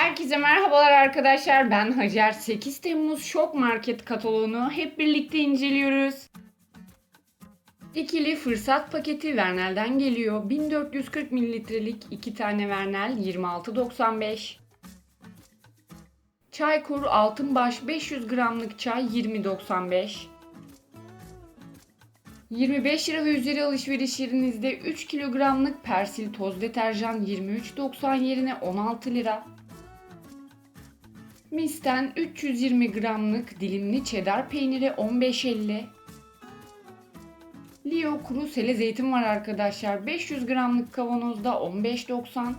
Herkese merhabalar arkadaşlar. Ben Hacer. 8 Temmuz Şok Market kataloğunu hep birlikte inceliyoruz. İkili fırsat paketi Vernel'den geliyor. 1440 mililitrelik 2 tane Vernel 26.95. Çaykur Altınbaş 500 gramlık çay 20.95. 25 lira ve üzeri alışveriş yerinizde 3 kilogramlık Persil toz deterjan 23.90 yerine 16 lira. Misten 320 gramlık dilimli cheddar peyniri 15.50. Leo kuru sele zeytin var arkadaşlar. 500 gramlık kavanozda 15.90.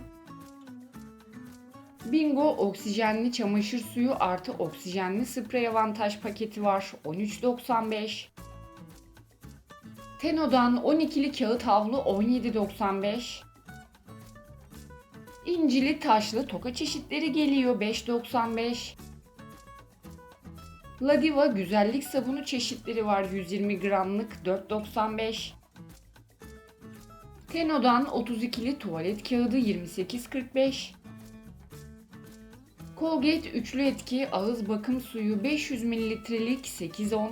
Bingo oksijenli çamaşır suyu artı oksijenli sprey avantaj paketi var 13.95. Teno'dan 12'li kağıt havlu 17.95. İncili taşlı toka çeşitleri geliyor 5.95. Ladiva güzellik sabunu çeşitleri var 120 gramlık 4.95. Teno'dan 32'li tuvalet kağıdı 28.45. Colgate üçlü etki ağız bakım suyu 500 mililitrelik 8.10.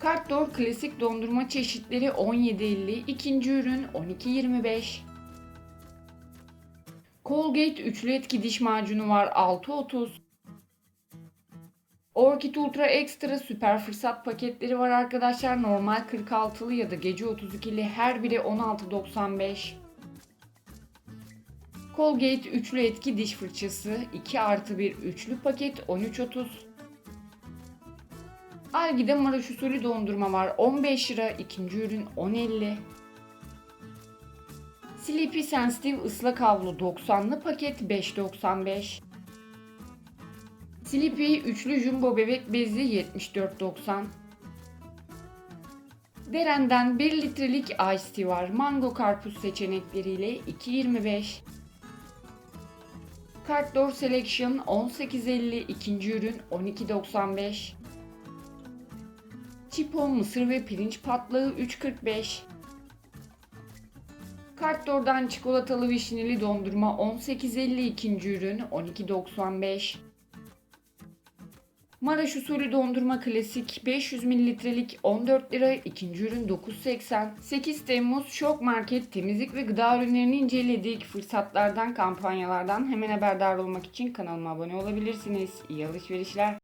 Kartdor klasik dondurma çeşitleri 17.50, ikinci ürün 12.25. Colgate üçlü etki diş macunu var 6.30. Orchid Ultra Extra süper fırsat paketleri var arkadaşlar. Normal 46'lı ya da gece 32'li her biri 16.95. Colgate üçlü etki diş fırçası 2 artı 1 üçlü paket 13.30. Algida Maraş usulü dondurma var 15 lira ikinci ürün 10.50. Sleepy Sensitive ıslak havlu 90'lı paket 5.95. Sleepy üçlü jumbo bebek bezi 74.90. Deren'den 1 litrelik Ice Tea var. Mango karpuz seçenekleriyle 2.25. Cartdoor Selection 18.50 ikinci ürün 12.95. Çipo mısır ve pirinç patlağı 3.45. Kartdor'dan çikolatalı vişneli dondurma 18.50 ikinci ürün 12.95. Maraş usulü dondurma klasik 500 mililitrelik 14 lira ikinci ürün 9.80. 8 Temmuz Şok Market temizlik ve gıda ürünlerini inceledik. Fırsatlardan, kampanyalardan hemen haberdar olmak için kanalıma abone olabilirsiniz. İyi alışverişler.